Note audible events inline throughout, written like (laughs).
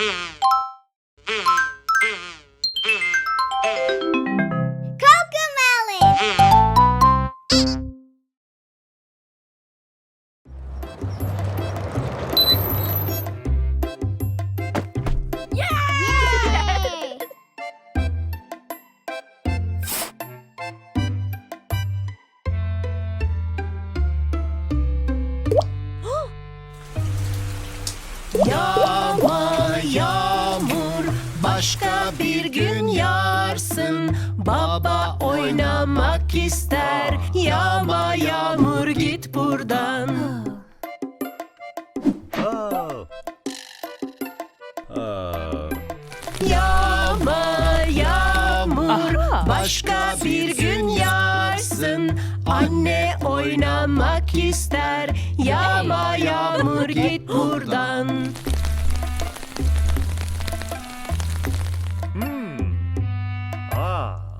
Yeah. Başka bir gün yağarsın Baba oynamak ister. Yağma yağmur git buradan. Oh. Oh. Yağma yağmur. Başka bir gün yağarsın Anne oynamak ister. Yağma yağmur git buradan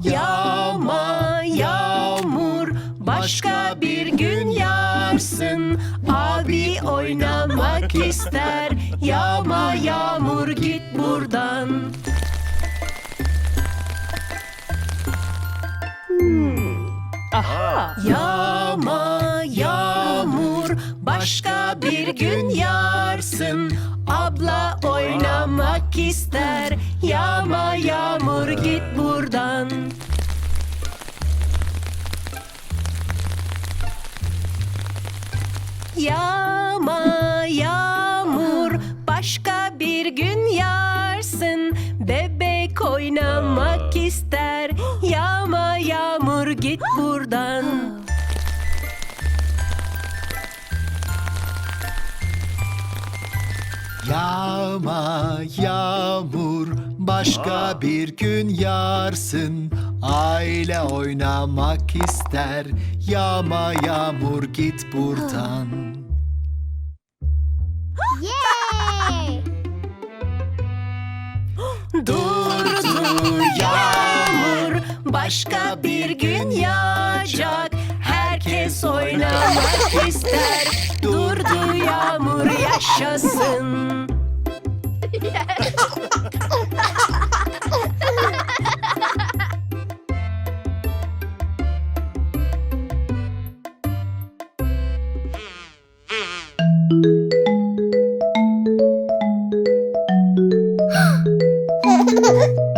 Yağma yağmur başka bir gün yağarsın Abi oynamak ister Yağma yağmur git buradan. Yağma yağmur başka bir gün yağarsın Abla oynamak ister. Yağma yağmur git buradan. Yağma yağmur başka bir gün yağarsın Bebek oynamak ister. Yağma yağmur git buradan Yağma yağmur başka bir gün yağarsın Aile oynamak ister. Yağma yağmur git buradan. Yay! (gasps) Durdu yağmur başka bir gün yağacak. Herkes oynamak ister onur yaşasın. (laughs)